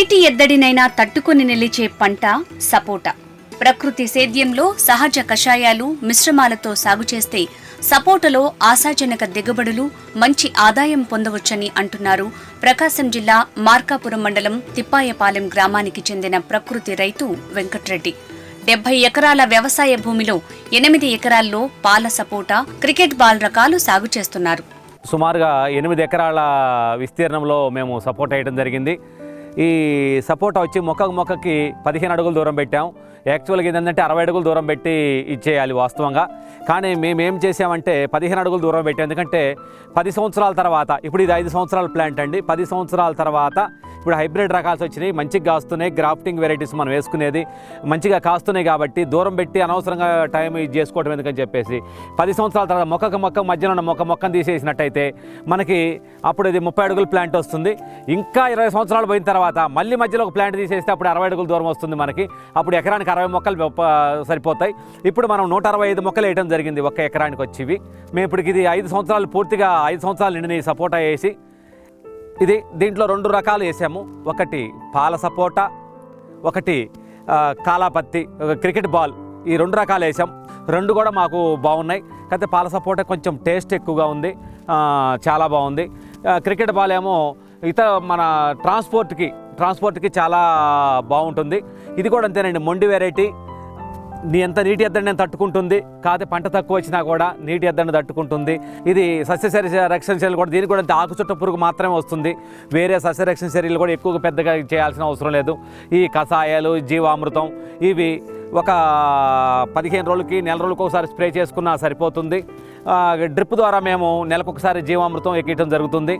నీటి ఎద్దడినైనా తట్టుకొని నిలిచే పంట సపోటా. ప్రకృతి సేద్యంలో సహజ కషాయాలు మిశ్రమాలతో సాగు చేస్తే సపోటలో ఆశాజనక దిగుబడులు మంచి ఆదాయం పొందవచ్చని అంటున్నారు ప్రకాశం జిల్లా మార్కాపురం మండలం తిప్పాయపాలెం గ్రామానికి చెందిన ప్రకృతి రైతు వెంకట్రెడ్డి. డెబ్బై ఎకరాల వ్యవసాయ భూమిలో ఎనిమిది ఎకరాల్లో పాల సపోటా క్రికెట్ బాల్ రకాలు సాగు చేస్తున్నారు. సుమారుగా ఎనిమిది ఎకరాల విస్తీర్ణంలో మేము సపోర్ట్ వేయడం జరిగింది. ఈ సపోటా వచ్చి మొక్కకు మొక్కకి పదిహేను అడుగుల దూరం పెట్టాం. యాక్చువల్గా ఏంటంటే అరవై అడుగులు దూరం పెట్టి ఇచ్చేయాలి వాస్తవంగా. కానీ మేము ఏం చేసామంటే పదిహేను అడుగులు దూరం పెట్టాం. ఎందుకంటే పది సంవత్సరాల తర్వాత ఇప్పుడు ఇది ఐదు సంవత్సరాల ప్లాంట్ అండి. పది సంవత్సరాల తర్వాత ఇప్పుడు హైబ్రిడ్ రకాలు వచ్చినాయి. మంచిగా కాస్తున్నాయి. గ్రాఫ్టింగ్ వెరైటీస్ మనం వేసుకునేది మంచిగా కాస్తున్నాయి కాబట్టి దూరం పెట్టి అనవసరంగా టైం ఇది చేసుకోవడం ఎందుకని చెప్పేసి పది సంవత్సరాల తర్వాత మొక్కకు మొక్క మధ్యలో ఉన్న మొక్క మొక్కను తీసేసినట్టయితే మనకి అప్పుడు ఇది ముప్పై అడుగుల ప్లాంట్ వస్తుంది. ఇంకా ఇరవై సంవత్సరాలు పోయిన తర్వాత మళ్ళీ మధ్యలో ఒక ప్లాంట్ తీసేస్తే అప్పుడు అరవై అడుగుల దూరం వస్తుంది మనకి. అప్పుడు ఎకరానికి అరవై మొక్కలు సరిపోతాయి. ఇప్పుడు మనం నూట అరవై ఐదు మొక్కలు వేయడం జరిగింది ఒక ఎకరానికి వచ్చేవి మేము ఇప్పుడు ఇది ఐదు సంవత్సరాలు పూర్తిగా ఐదు సంవత్సరాలు నిండిన సపోటా వేసి ఇది దీంట్లో రెండు రకాలు వేసాము. ఒకటి పాల సపోటా ఒకటి కాలాపత్తి క్రికెట్ బాల్. ఈ రెండు రకాలు వేసాం. రెండు కూడా మాకు బాగున్నాయి. కాకపోతే పాల సపోటా కొంచెం టేస్ట్ ఎక్కువగా ఉంది. చాలా బాగుంది. క్రికెట్ బాల్ ఏమో ఇతర మన ట్రాన్స్పోర్ట్కి ట్రాన్స్పోర్ట్కి చాలా బాగుంటుంది. ఇది కూడా అంతేనండి మొండి వెరైటీ నీ ఎంత నీటి ఎద్దడిని తట్టుకుంటుంది కాదు పంట తక్కువ వచ్చినా కూడా నీటి ఎద్దడిని తట్టుకుంటుంది. ఇది సస్యశరి రక్షణ చర్యలు కూడా దీనికి కూడా ఆకు చుట్ట పురుగు మాత్రమే వస్తుంది. వేరే సస్యరక్షణ చర్యలు కూడా ఎక్కువగా పెద్దగా చేయాల్సిన అవసరం లేదు. ఈ కషాయాలు జీవామృతం ఇవి ఒక పదిహేను రోజులకి నెల రోజులకి ఒకసారి స్ప్రే చేసుకున్నా సరిపోతుంది. డ్రిప్ ద్వారా మేము నెలకొకసారి జీవామృతం ఎక్కియటం జరుగుతుంది.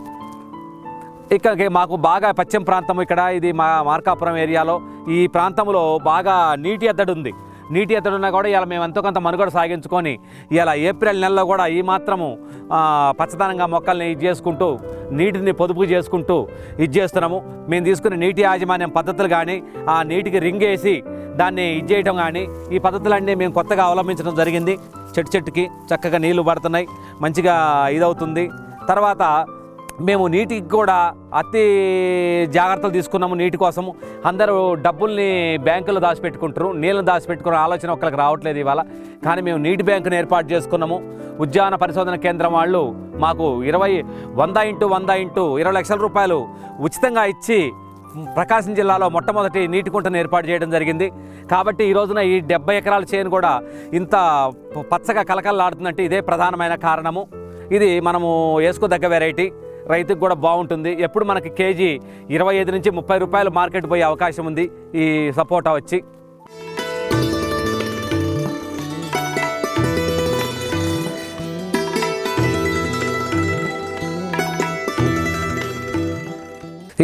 ఇక్కడ మాకు బాగా పశ్చిమ ప్రాంతం ఇక్కడ ఇది మా మార్కాపురం ఏరియాలో. ఈ ప్రాంతంలో బాగా నీటి ఎద్దడి ఉంది. నీటి ఎద్దడి ఉన్నా కూడా ఇలా మేము ఎంతో కొంత మనుగడ సాగించుకొని ఇలా ఏప్రిల్ నెలలో కూడా ఈ మాత్రము పచ్చదనంగా మొక్కల్ని ఇది చేసుకుంటూ నీటిని పొదుపు చేసుకుంటూ ఇది చేస్తున్నాము. మేము తీసుకునే నీటి యాజమాన్యం పద్ధతులు కానీ ఆ నీటికి రింగ్ వేసి దాన్ని ఇది చేయటం కానీ ఈ పద్ధతులన్నీ మేము కొత్తగా అవలంబించడం జరిగింది. చెట్టు చెట్టుకి చక్కగా నీళ్ళు పడుతున్నాయి. మంచిగా ఇదవుతుంది. తర్వాత మేము నీటికి కూడా అతి జాగ్రత్తలు తీసుకున్నాము నీటి కోసము. అందరూ డబ్బుల్ని బ్యాంకులో దాచిపెట్టుకుంటారు. నీళ్ళని దాచిపెట్టుకునే ఆలోచన ఒక్కరికి రావట్లేదు ఇవాళ. కానీ మేము నీటి బ్యాంకును ఏర్పాటు చేసుకున్నాము. ఉద్యాన పరిశోధన కేంద్రం వాళ్ళు మాకు ఇరవై వంద ఇంటూ వంద ఇంటూ ఇరవై లక్షల రూపాయలు ఉచితంగా ఇచ్చి ప్రకాశం జిల్లాలో మొట్టమొదటి నీటి కుంటను ఏర్పాటు చేయడం జరిగింది. కాబట్టి ఈ రోజున ఈ డెబ్బై ఎకరాల చేను కూడా ఇంత పచ్చగా కలకల్లాడుతుందంటే ఇదే ప్రధానమైన కారణము. ఇది మనము వేసుకోదగ్గ వెరైటీ రైతుకు కూడా బాగుంటుంది. ఎప్పుడు మనకి కేజీ ఇరవై ఐదు నుంచి ముప్పై రూపాయలు మార్కెట్ పోయే అవకాశం ఉంది. ఈ సపోటా వచ్చి.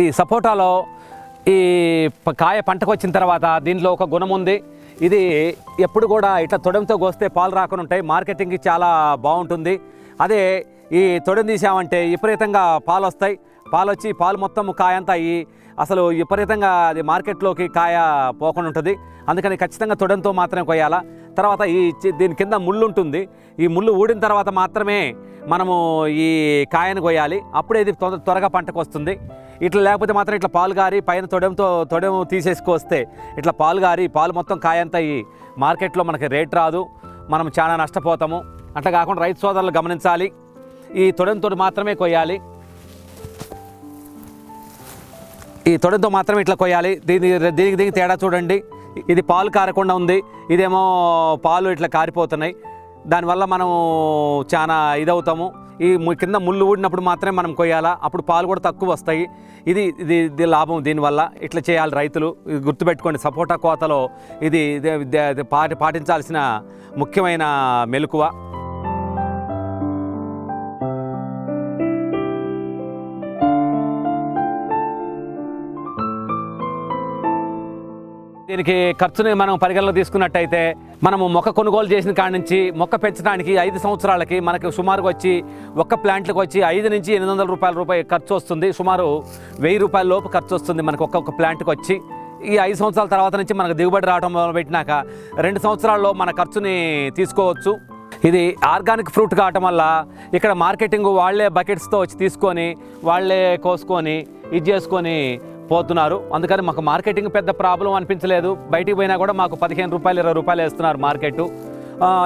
ఈ సపోటాలో ఈ కాయ పంటకు వచ్చిన తర్వాత దీంట్లో ఒక గుణం ఉంది. ఇది ఎప్పుడు కూడా ఇట్లా తొడంతో కోస్తే పాలు రాకుండా ఉంటాయి. మార్కెటింగ్కి చాలా బాగుంటుంది. అదే ఈ తొడని తీసామంటే విపరీతంగా పాలు వస్తాయి పాలు వచ్చి పాలు మొత్తం కాయ అంతా అయ్యి అసలు విపరీతంగా అది మార్కెట్లోకి కాయ పోకుండా ఉంటుంది. అందుకని ఖచ్చితంగా తొడంతో మాత్రమే కొయ్యాలా. తర్వాత ఈ దీని కింద ముళ్ళు ఉంటుంది ఈ ముళ్ళు ఊడిన తర్వాత మాత్రమే మనము ఈ కాయను కొయ్యాలి. అప్పుడే ఇది తొందర త్వరగా పంటకు వస్తుంది ఇట్లా లేకపోతే మాత్రం ఇట్లా పాలు గారి పైన తొడెంతో తొడము తీసేసుకొస్తే ఇట్లా పాలు గారి పాలు మొత్తం కాయంతా ఈ మార్కెట్లో మనకి రేట్ రాదు. మనం చాలా నష్టపోతాము. అట్లా కాకుండా రైతు సోదరులు గమనించాలి. ఈ తొడంతో మాత్రమే కొయ్యాలి. ఈ తొడంతో మాత్రమే ఇట్లా కొయ్యాలి. దీని దీనికి దీనికి తేడా చూడండి. ఇది పాలు కారకుండా ఉంది. ఇదేమో పాలు ఇట్లా కారిపోతున్నాయి. దానివల్ల మనం చాలా ఇదవుతాము. ఈ కింద ముళ్ళు ఊడినప్పుడు మాత్రమే మనం కొయ్యాలా. అప్పుడు పాలు కూడా తక్కువ వస్తాయి. ఇది ఇది ఇది లాభం దీనివల్ల. ఇట్లా చేయాలి రైతులు. ఇది గుర్తుపెట్టుకోండి. సపోటా కోతలో ఇది ఇది పాటి పాటించాల్సిన ముఖ్యమైన మెలకువ. దీనికి ఖర్చుని మనం పరిగణలో తీసుకున్నట్టయితే మనము మొక్క కొనుగోలు చేసిన కాడి నుంచి మొక్క పెంచడానికి ఐదు సంవత్సరాలకి మనకి సుమారుగా వచ్చి ఒక్క ప్లాంట్లకు వచ్చి ఐదు నుంచి ఎనిమిది వందల రూపాయల రూపాయి ఖర్చు వస్తుంది. సుమారు వెయ్యి రూపాయల లోపు ఖర్చు వస్తుంది మనకు ఒక్కొక్క ప్లాంట్కి వచ్చి. ఈ ఐదు సంవత్సరాల తర్వాత నుంచి మనకు దిగుబడి రావడం మొదలుపెట్టినాక రెండు సంవత్సరాల్లో మన ఖర్చుని తీసుకోవచ్చు. ఇది ఆర్గానిక్ ఫ్రూట్ కావటం వల్ల ఇక్కడ మార్కెటింగ్ వాళ్ళే బకెట్స్తో వచ్చి తీసుకొని వాళ్ళే కోసుకొని ఇది చేసుకొని పోతున్నారు. అందుకని మాకు మార్కెటింగ్ పెద్ద ప్రాబ్లం అనిపించలేదు. బయటికి పోయినా కూడా మాకు పదిహేను రూపాయలు ఇరవై రూపాయలు వేస్తున్నారు మార్కెట్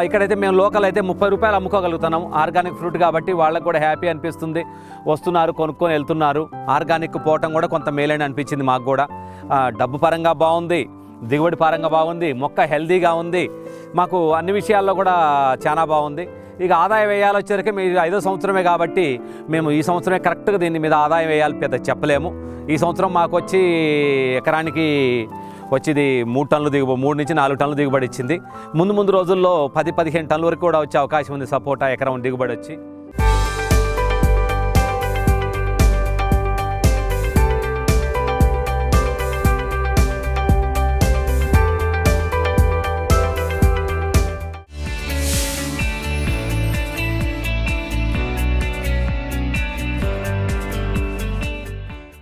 ఇక్కడైతే మేము లోకల్ అయితే ముప్పై రూపాయలు అమ్ముకోగలుగుతున్నాం. ఆర్గానిక్ ఫ్రూట్ కాబట్టి వాళ్ళకి కూడా హ్యాపీ అనిపిస్తుంది. వస్తున్నారు కొనుక్కొని వెళ్తున్నారు. ఆర్గానిక్ పోవటం కూడా కొంత మేలని అనిపించింది మాకు కూడా. డబ్బు పరంగా బాగుంది దిగుబడి పరంగా బాగుంది మొక్క హెల్దీగా ఉంది. మాకు అన్ని విషయాల్లో కూడా చాలా బాగుంది. ఇక ఆదాయ వ్యయాలు వచ్చేసరికి మీరు ఐదో సంవత్సరమే కాబట్టి మేము ఈ సంవత్సరమే కరెక్ట్గా దీని మీద ఆదాయం వేయాలి పెద్ద చెప్పలేము. ఈ సంవత్సరం మాకు వచ్చి ఎకరానికి వచ్చేది మూడు టన్నులు దిగుబడి మూడు నుంచి నాలుగు టన్నులు దిగుబడి ఇచ్చింది. ముందు ముందు రోజుల్లో పది పదిహేను టన్నుల వరకు కూడా వచ్చే అవకాశం ఉంది సపోటా ఎకరం దిగుబడి వచ్చి.